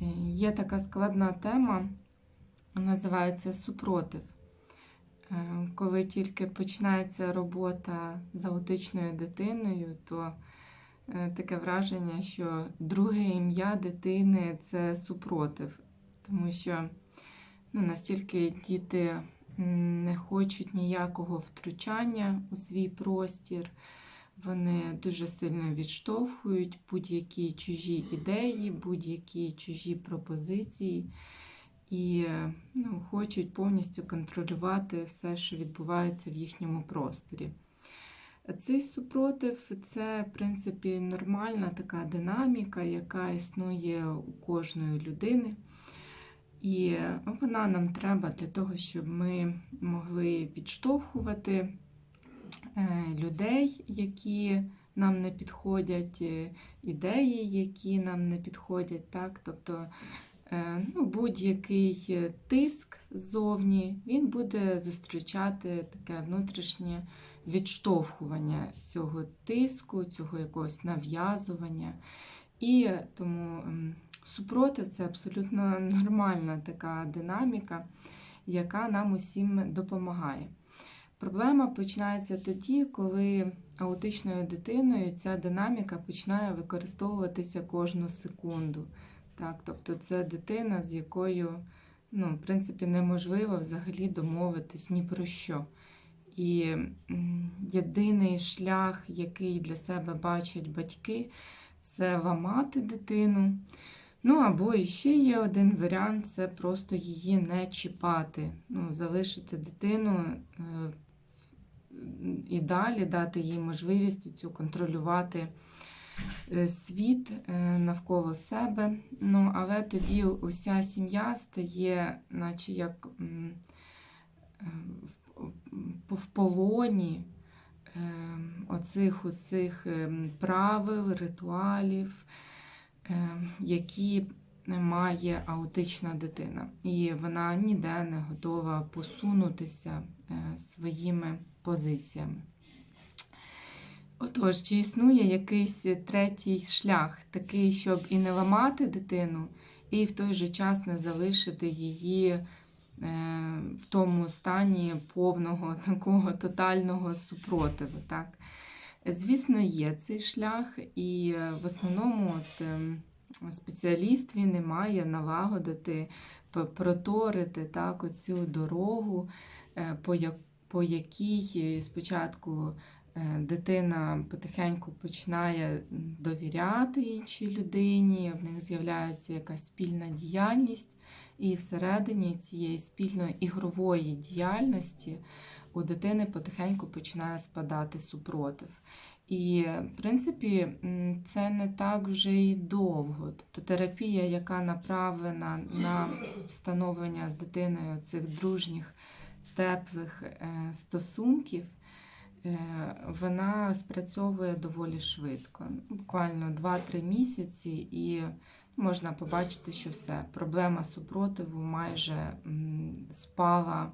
Є така складна тема, називається супротив. Е, Коли тільки починається робота з аутичною дитиною, то е, таке враження, що друге ім'я дитини це супротив. Тому що ну, настільки діти не хочуть ніякого втручання у свій простір, вони дуже сильно відштовхують будь-які чужі ідеї, будь-які чужі пропозиції і ну, хочуть повністю контролювати все, що відбувається в їхньому просторі. Цей супротив це, в принципі, нормальна така динаміка, яка існує у кожної людини. І вона нам треба для того, щоб ми могли відштовхувати людей, які нам не підходять, е, ідеї, які нам не підходять. Так? Тобто е, ну, будь-який е, тиск ззовні, він буде зустрічати таке внутрішнє відштовхування цього тиску, цього якогось нав'язування. І тому супротив це абсолютно нормальна така динаміка, яка нам усім допомагає. Проблема починається тоді, коли аутичною дитиною ця динаміка починає використовуватися кожну секунду. Так, Тобто це дитина, з якою ну, в принципі, неможливо взагалі домовитись ні про що. І єдиний шлях, який для себе бачать батьки, це ламати дитину. Ну, або ще є один варіант це просто її не чіпати, ну, залишити дитину е, і далі дати їй можливість цю контролювати е, світ е, навколо себе. Ну, але тоді уся сім'я стає, наче як в- полоні оцих усіх ем, правил, ритуалів, які має аутична дитина. І вона ніде не готова посунутися е, своїми позиціями. Отож, чи існує якийсь третій шлях, такий, щоб і не ламати дитину, і в той же час не залишити її е, в тому стані повного такого тотального супротиву. Так? Звісно, є цей шлях, і е, в основному от, ем, спеціаліст він і має налагодити, проторити так, оцю дорогу, е, по, я- по якій спочатку е, дитина потихеньку починає довіряти іншій людині, в них з'являється якась спільна діяльність, і всередині цієї спільної ігрової діяльності у дитини потихеньку починає спадати супротив. І, в принципі, це не так вже й довго. Тобто терапія, яка направлена на встановлення з дитиною цих дружніх, теплих е, стосунків, е, вона спрацьовує доволі швидко. Буквально 2-3 місяці, і можна побачити, що все, проблема супротиву майже спала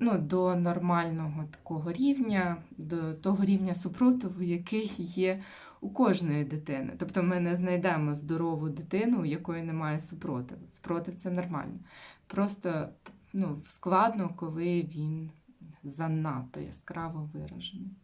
ну, до нормального такого рівня, до того рівня супротиву, який є у кожної дитини. Тобто ми не знайдемо здорову дитину, у якої немає супротиву. Супротив це нормально. Просто ну, складно, коли він занадто яскраво виражений.